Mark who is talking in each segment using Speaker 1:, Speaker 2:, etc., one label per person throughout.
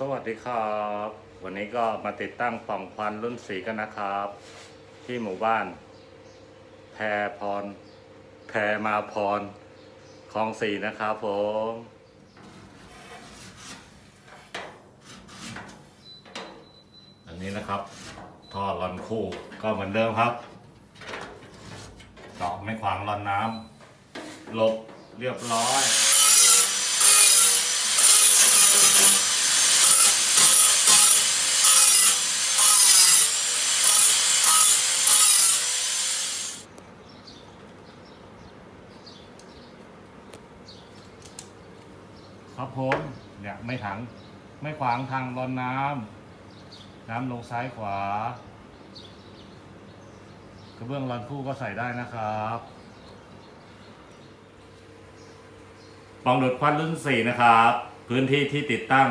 Speaker 1: สวัสดีครับ วันนี้ก็มาติดตั้งปล่องควันรุ่นสีกันนะครับ ที่หมู่บ้าน แพรพร แพรมาพรคลองสีนะครับผมอันนี้นะครับท่อรอนคู่ก็เหมือนเดิมครับเจาะไม่ขวางรอนน้ำหลบเรียบร้อย ครับผมเนี่ยไม่ถังไม่ขวางทางรอนน้ำน้ำลงซ้ายขวา กระเบื้องรอนคู่ก็ใส่ได้นะครับปองดูดควันรุ่นสี่นะครับ พื้นที่ที่ติดตั้ง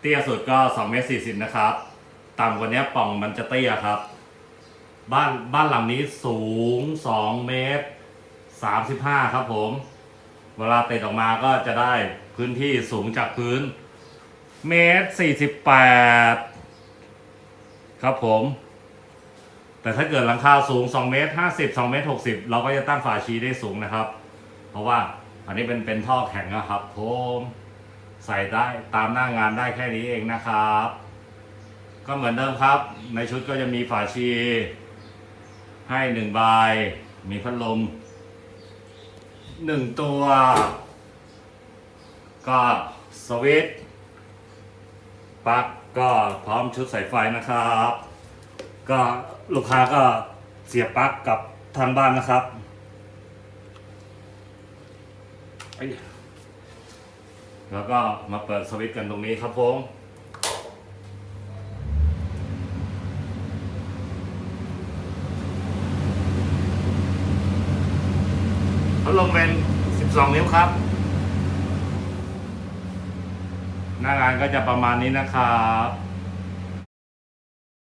Speaker 1: เตี้ยสุดก็2เมตร40 นะครับ ต่ำกว่านี้ป่องมันจะเตี้ยครับ บ้านบ้านหลังนี้สูง 2 เมตร 35 ครับผม เวลาติดออกมาก็จะได้พื้นที่สูงจากพื้นเมตร48ครับผม แต่ถ้าเกิดหลังคาสูง 2 เมตร 50 2 เมตร 60 เราก็จะตั้งฝาชีได้สูงนะครับ เพราะว่าอันนี้เป็นเป็นท่อแข็งนะครับผมใส่ได้ตามหน้างานได้แค่นี้เองนะครับ ก็เหมือนเดิมครับ ในชุดก็จะมีฝาชีให้หนึ่งใบมีพัดลม หนึ่งตัว ก็สวิตช์ปลั๊กก็พร้อมชุดสายไฟนะครับ ก็ลูกค้าก็เสียบปลั๊กกับทางบ้านนะครับแล้วก็มาเปิดสวิตช์กันตรงนี้ครับผม พัดลมเป็น 12 นิ้วครับ หน้างานก็จะประมาณนี้นะครับ